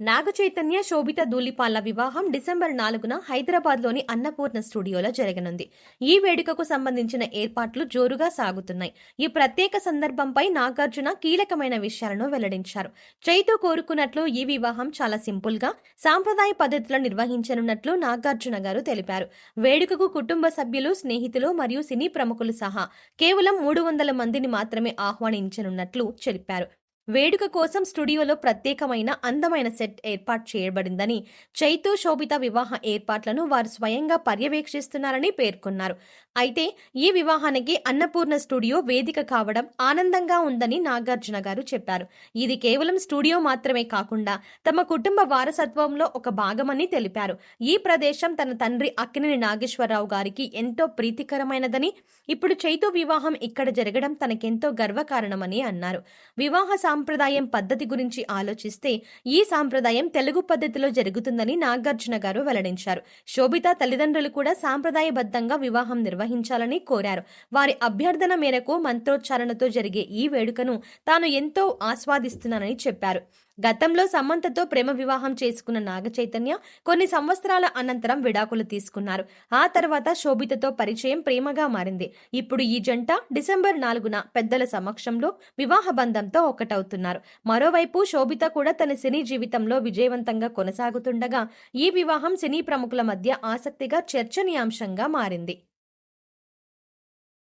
నాగచైతన్య శోభిత ధూళిపాల వివాహం డిసెంబర్ నాలుగున హైదరాబాద్లోని అన్నపూర్ణ స్టూడియోలో జరగనుంది. ఈ వేడుకకు సంబంధించిన ఏర్పాట్లు జోరుగా సాగుతున్నాయి. ఈ ప్రత్యేక సందర్భంపై నాగార్జున కీలకమైన విషయాలను వెల్లడించారు. చైతు కోరుకున్నట్లు ఈ వివాహం చాలా సింపుల్గా సాంప్రదాయ పద్ధతిలో నిర్వహించనున్నట్లు నాగార్జున గారు తెలిపారు. వేడుకకు కుటుంబ సభ్యులు స్నేహితులు మరియు సినీ ప్రముఖులు సహా కేవలం మూడు వందల మందిని మాత్రమే ఆహ్వానించనున్నట్లు తెలిపారు వేడుక కోసం స్టూడియోలో ప్రత్యేకమైన అందమైన సెట్ ఏర్పాటు చేయబడిందని చైతు శోభిత వివాహ ఏర్పాట్లను వారు స్వయంగా పర్యవేక్షిస్తున్నారని పేర్కొన్నారు. అయితే ఈ వివాహానికి అన్నపూర్ణ స్టూడియో వేదిక కావడం ఆనందంగా ఉందని నాగార్జున గారు చెప్పారు. ఇది కేవలం స్టూడియో మాత్రమే కాకుండా తమ కుటుంబ వారసత్వంలో ఒక భాగమని తెలిపారు. ఈ ప్రదేశం తన తండ్రి అక్కినేని నాగేశ్వరరావు గారికి ఎంతో ప్రీతికరమైనదని ఇప్పుడు చైతు వివాహం ఇక్కడ జరగడం తనకెంతో గర్వకారణమని అన్నారు. వివాహ సాంప్రదాయం పద్ధతి గురించి ఆలోచిస్తే ఈ సాంప్రదాయం తెలుగు పద్ధతిలో జరుగుతుందని నాగార్జున గారు వెల్లడించారు. శోభిత తల్లిదండ్రులు కూడా సాంప్రదాయబద్ధంగా వివాహం నిర్వహించాలని కోరారు. వారి అభ్యర్థన మేరకు మంత్రోచ్చారణతో జరిగే ఈ వేడుకను తాను ఎంతో ఆస్వాదిస్తున్నానని చెప్పారు. గతంలో సమంతతో ప్రేమ వివాహం చేసుకున్న నాగ చైతన్య కొన్ని సంవత్సరాల అనంతరం విడాకులు తీసుకున్నారు. ఆ తర్వాత శోభితతో పరిచయం ప్రేమగా మారింది. ఇప్పుడు ఈ జంట డిసెంబర్ నాలుగున పెద్దల సమక్షంలో వివాహ బంధంతో ఒకటవుతున్నారు మరోవైపు శోభిత కూడా తన సినీ జీవితంలో విజయవంతంగా కొనసాగుతుండగా ఈ వివాహం సినీ ప్రముఖుల మధ్య ఆసక్తిగా చర్చనీయాంశంగా మారింది.